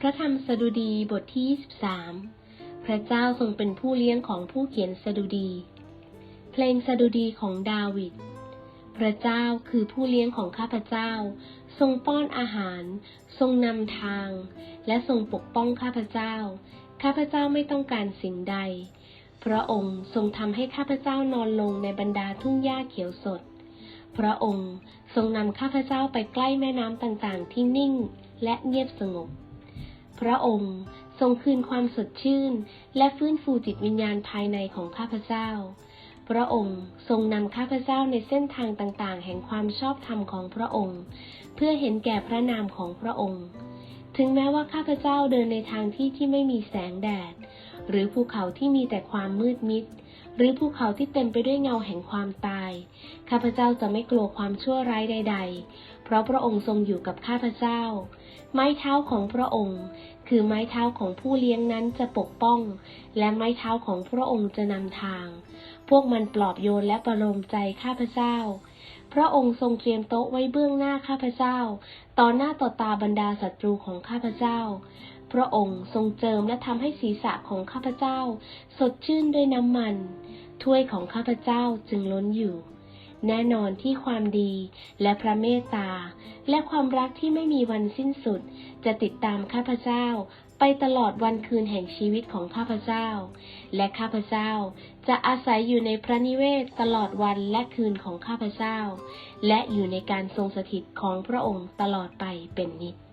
พระธรรมสดุดีบทที่ 23 พระเจ้าทรงเป็นผู้เลี้ยงของผู้เขียนสดุดี เพลงสดุดีของดาวิด พระเจ้าคือผู้เลี้ยงของข้าพเจ้า ทรงป้อนอาหาร ทรงนำทาง และทรงปกป้องข้าพเจ้า ข้าพเจ้าไม่ต้องการสิ่งใด พระองค์ทรงทำให้ข้าพเจ้านอนลงในบรรดาทุ่งหญ้าเขียวสด พระองค์ทรงนำข้าพเจ้าไปใกล้แม่น้ำต่างๆ ที่นิ่งและเงียบสงบ พระองค์ทรงคืนความสดชื่น และฟื้นฟูจิตวิญญาณภายในของข้าพเจ้า พระองค์ทรงนำข้าพเจ้าในเส้นทางต่างๆ แห่งความชอบธรรมของพระองค์ เพื่อเห็นแก่พระนามของพระองค์ ถึงแม้ว่าข้าพเจ้าเดินในทางที่ที่ไม่มีแสงแดด หรือภูเขาที่มีแต่ความมืดมิด หรือภูเขาที่เต็มไปด้วยเงาแห่งความตาย ข้าพเจ้าจะไม่กลัวความชั่วร้ายใด ๆ เพราะพระองค์ทรงอยู่กับข้าพเจ้า ไม้เท้าของพระองค์ คือไม้เท้าของผู้เลี้ยงนั้นจะปกป้อง และไม้เท้าของพระองค์จะนำทาง พวกมันปลอบโยนและประโลมใจข้าพเจ้า พระองค์ทรงเตรียมโต๊ะไว้เบื้องหน้าข้าพเจ้า ต่อหน้าต่อตาบรรดาศัตรูของข้าพเจ้า พระองค์ทรงเจิมและทำให้ศีรษะของข้าพเจ้า สดชื่นด้วยน้ำมัน ถ้วยของข้าพเจ้าจึงล้นอยู่ แน่นอนที่ความดีและพระเมตตา และความรักที่ไม่มีวันสิ้นสุด จะติดตามข้าพเจ้า ไปตลอดวันคืนแห่งชีวิตของข้าพเจ้า และข้าพเจ้าจะอาศัยอยู่ในพระนิเวศตลอดวันและคืนของข้าพเจ้า และอยู่ในการทรงสถิตของพระองค์ตลอดไปเป็นนิจ